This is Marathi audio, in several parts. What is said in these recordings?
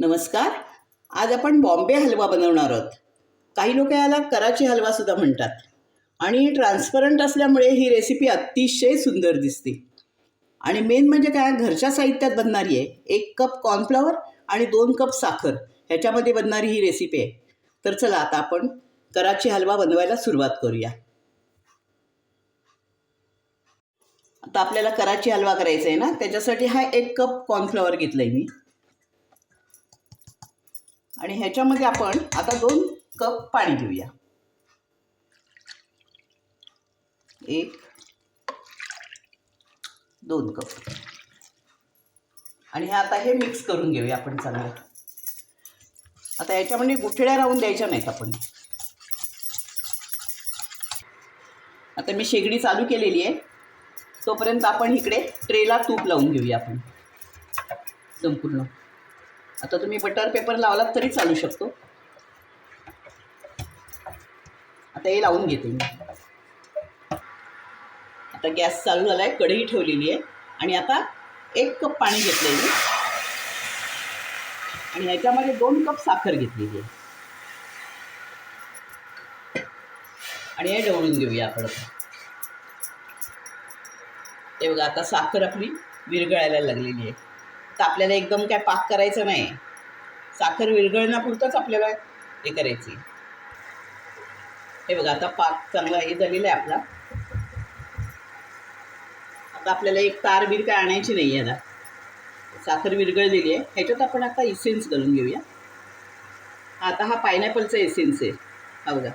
नमस्कार. आज आपण बॉम्बे हलवा बनवणार आहोत. काही लोक याला कराची हलवा सुद्धा म्हणतात. आणि ट्रान्सपरंट असल्यामुळे ही रेसिपी अतिशय सुंदर दिसते. आणि मेन म्हणजे काय घरच्या साहित्यात बनणारी आहे. एक कप कॉर्नफ्लॉवर आणि दोन कप साखर ह्याच्यामध्ये बनणारी ही रेसिपी आहे. तर चला आता आपण कराची हलवा बनवायला सुरुवात करूया. आता आपल्याला कराची हलवा करायचा आहे ना त्याच्यासाठी हा एक कप कॉर्नफ्लॉवर घेतलं आहे मी. आणि ह्याच्यामध्ये आपण आता दोन कप पाणी घेऊया. एक दोन कप. आणि हे आता हे मिक्स करून घेऊया आपण चांगलं. आता याच्यामध्ये गुठळ्या राहून द्यायच्या नाहीत आपण. आता मी शेगडी चालू केलेली आहे. तोपर्यंत आपण इकडे ट्रेला तूप लावून घेऊया आपण. संपूर्ण. आता तुम्ही बटर पेपर लावलात तरी चालू शकतो. आता हे लावून घेते मी. आता गॅस चालू झाला आहे कढई ठेवलेली आहे. आणि आता एक कप पाणी घेतलेली आहे आणि ह्याच्यामध्ये दोन कप साखर घेतलेली आहे. आणि हे ढवळून घेऊया आपण ते बघा आता साखर आपली विरघळायला लागलेली आहे. तर आपल्याला एकदम काय पाक करायचं नाही. साखर विरघळण्यापुरतंच आपल्याला हे करायची. हे बघा आता पाक चांगला हे झालेला आहे आपला. आता आपल्याला एक तार बीर काय आणायची नाही आहे आता. साखर विरघळलेली आहे. ह्याच्यात आपण आता इसेन्स घालून घेऊया. आता हा पायनॅपलचा एसेन्स आहे. हा बघा.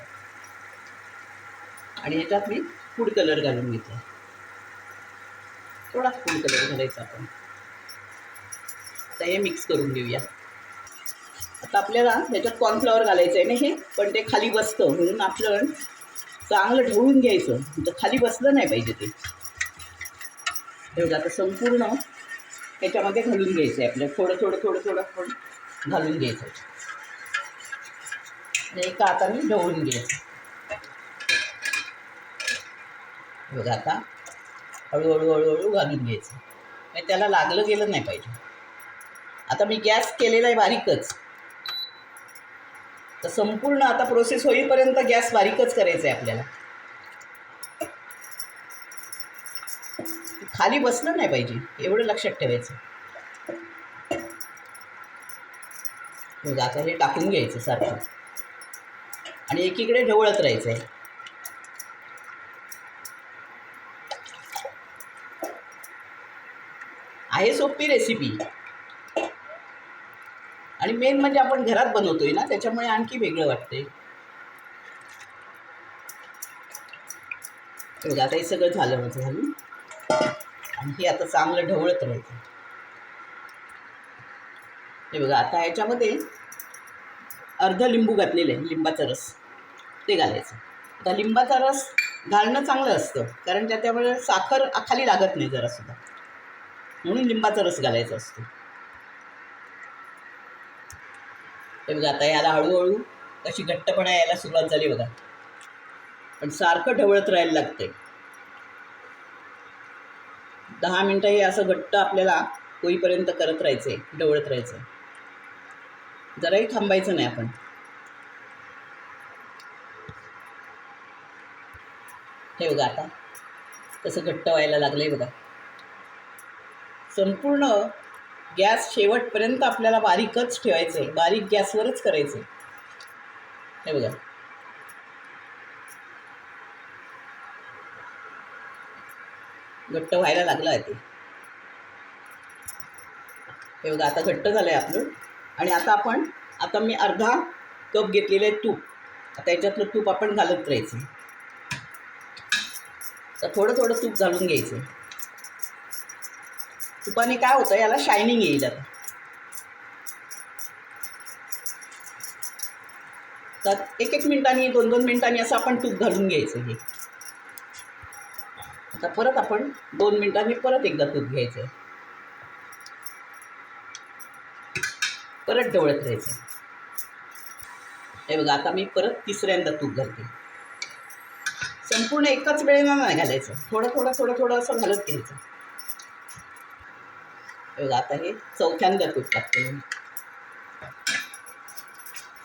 आणि ह्याच्यात मी फूड कलर घालून घेतला. थोडा फूड कलर घालायचा आपण. आता हे मिक्स करून घेऊया. आता आपल्याला ह्याच्यात कॉर्नफ्लॉवर घालायचं आहे ना हे पण ते खाली बसतं म्हणून आपलं चांगलं ढवळून घ्यायचं. तर खाली बसलं नाही पाहिजे ते. एवढं आता संपूर्ण ह्याच्यामध्ये घालून घ्यायचं आहे आपल्याला थोडं थोडं थोडं थोडं थोडं घालून घ्यायचं. आणि एका हाताने ढवळून घ्यायचं बघा आता हळूहळू हळूहळू घालून घ्यायचं. त्याला लागलं गेलं नाही पाहिजे. आता मी गॅस केलेला आहे बारीकच. तर संपूर्ण आता प्रोसेस होईपर्यंत गॅस बारीकच करायचा आहे आपल्याला. खाली बसलं नाही पाहिजे एवढं लक्षात ठेवायचं. आता हे टाकून घ्यायचं सारखं. आणि एकीकडे ढवळत राहायचं आहे आहे सोपी रेसिपी आणि मेन म्हणजे आपण घरात बनवतोय ना त्याच्यामुळे आणखी वेगळं वाटतंय. बघा आता हे सगळं झालं माझं घालून आणि हे आता चांगलं ढवळत राहायचं. हे बघा आता ह्याच्यामध्ये अर्ध लिंबू घातलेलं आहे लिंबाचा रस. ते घालायचं. आता लिंबाचा रस घालणं चांगलं असतं कारण त्याच्यामुळे साखर खाली लागत नाही जरासुद्धा. म्हणून लिंबाचा रस घालायचा असतो. हे बघा आता याला हळूहळू अशी घट्टपणा यायला सुरुवात झाली बघा. पण सारखं ढवळत राहायला लागते दहा मिनटं हे असं घट्ट आपल्याला होईपर्यंत करत राहायचं आहे ढवळत राहायचं जराही थांबायचं नाही आपण. हे बघा आता. कसं घट्ट व्हायला लागलं आहे बघा. संपूर्ण गॅस शेवटपर्यंत आपल्याला बारीकच ठेवायचं आहे बारीक गॅसवरच करायचं आहे हे बघा. घट्ट व्हायला लागलं आहे ते. हे बघा आता घट्ट झालं आहे आपलं. आणि आता आपण आता मी अर्धा कप घेतलेलं आहे तूप. आता याच्यातलं तूप आपण घालत राहायचं. तर थोडं थोडं तूप घालून घ्यायचं. तुपाने काय होतं याला शायनिंग येईल आता तर एक एक मिनिटांनी दोन दोन मिनिटांनी असं आपण तूप घालून घ्यायचं हे. आता परत आपण दोन मिनिटांनी परत एकदा तूप घ्यायचं. परत ढवळत राहायचं. हे बघा आता मी परत तिसऱ्यांदा तूप घालते संपूर्ण एकाच वेळेला नाही घालायचं. थोडं थोडं थोडं थोडं असं घालत घ्यायचं. आता हे चौथ्यांदा तूप टाकते मी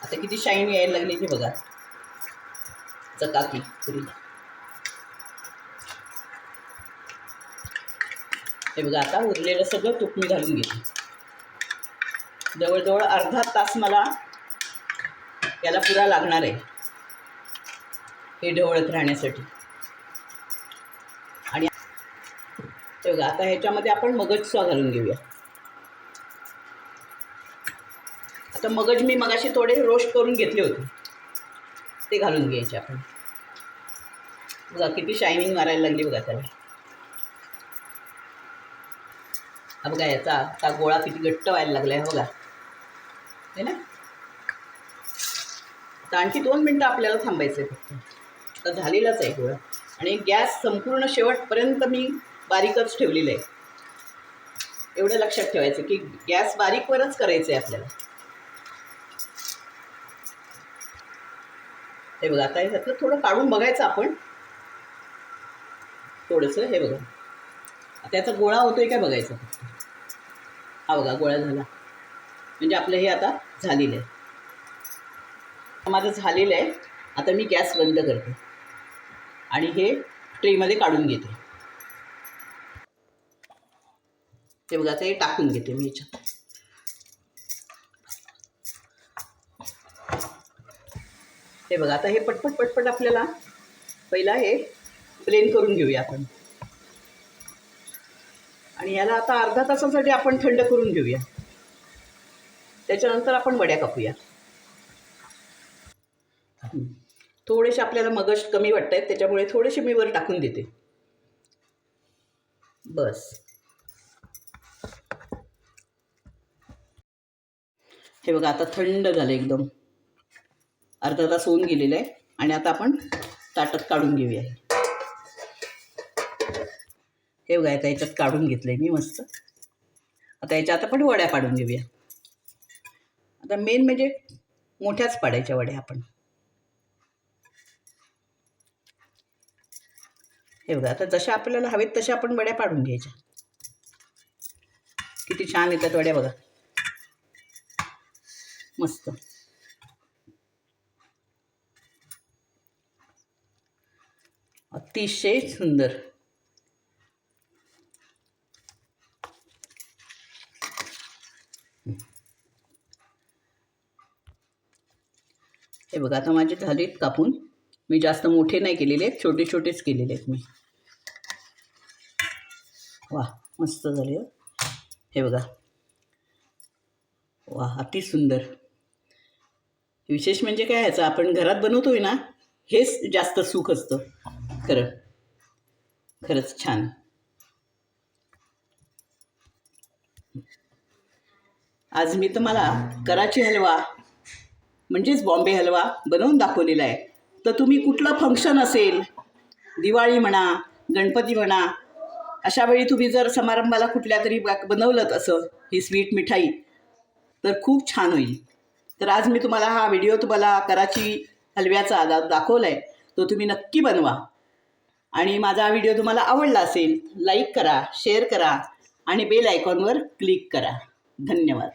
आता किती शाईन यायला लागली बघा. चकाकी पुरी. हे बघा आता उरलेलं सगळं तूप मी घालून घेते. जवळजवळ अर्धा तास मला याला पुरा लागणार आहे. हे ढवळत राहण्यासाठी आणि हे बघा आता ह्याच्यामध्ये आपण मगजचा घालून घेऊया. आता मगज मी मगाशी थोडे रोस्ट करून घेतले होते. ते घालून घ्यायचे आपण. बघा किती शायनिंग मारायला लागली बघा त्याला. हा बघा याचा आता गोळा किती घट्ट व्हायला लागला आहे बघा. है ना? तर आणखी दोन मिनटं आपल्याला थांबायचं आहे फक्त. तर झालेलाच आहे गोळा. आणि गॅस संपूर्ण शेवटपर्यंत मी बारीकच ठेवलेलं आहे. एवढं लक्षात ठेवायचं की गॅस बारीकवरच करायचं आहे आपल्याला. हे बघा आता ह्यातलं थोडं काढून बघायचं आपण. थोडंसं हे बघा. आता याचा गोळा होतोय काय बघायचं? हा बघा गोळा झाला. म्हणजे आपलं हे आता झालेलं आहे. माझं झालेलं आहे. आता मी गॅस बंद करते. आणि हे ट्रेमध्ये काढून घेते. हे बघा आता हे टाकून घेते मी याच्यात. हे बघा आता हे पटपट पटपट आपल्याला पहिला हे प्लेन करून घेऊया आपण. आणि याला आता अर्धा तासासाठी आपण थंड करून घेऊया. त्याच्यानंतर आपण वड्या कापूया. थोडेसे आपल्याला मगज कमी वाटत आहेत त्याच्यामुळे थोडेसे मी वर टाकून देते. बस. हे बघा आता थंड झालं एकदम. अर्धा तास होऊन गेलेलं आहे आणि आता आपण ताटात काढून घेऊया. हे बघा आता याच्यात काढून घेतलं आहे मी मस्त. आता याच्यात आपण वड्या पाडून घेऊया. आता मेन म्हणजे मोठ्याच पाडायच्या वड्या आपण. हे बघा आता जशा आपल्याला हवेत तशा आपण वड्या पाडून घ्यायच्या. किती छान येतात वड्या बघा. मस्त. अतिशय सुंदर. हे बघा आता माझे झालेत कापून मी जास्त मोठे नाही केलेले आहेत छोटे छोटेच केलेले आहेत मी. वा मस्त झाले हो. हे. बघा. वा अति सुंदर. विशेष म्हणजे काय ह्याचं आपण घरात बनवतोय ना हेच जास्त सुख असतं. खरं. खरंच छान. आज मी तुम्हाला कराची हलवा म्हणजेच बॉम्बे हलवा बनवून दाखवलेला आहे. तर तुम्ही कुठलं फंक्शन असेल दिवाळी म्हणा गणपती म्हणा अशा वेळी तुम्ही जर समारंभाला कुठल्या तरी बनवलं असं ही स्वीट मिठाई तर खूप छान होईल. तर आज मी तुम्हाला हा व्हिडिओ तुम्हाला कराची हलव्याचा दा दाखवला आहे तो तुम्ही नक्की बनवा. आणि माझा हा व्हिडिओ तुम्हाला आवडला असेल लाईक करा शेअर करा आणि बेल आयकॉनवर क्लिक करा. धन्यवाद.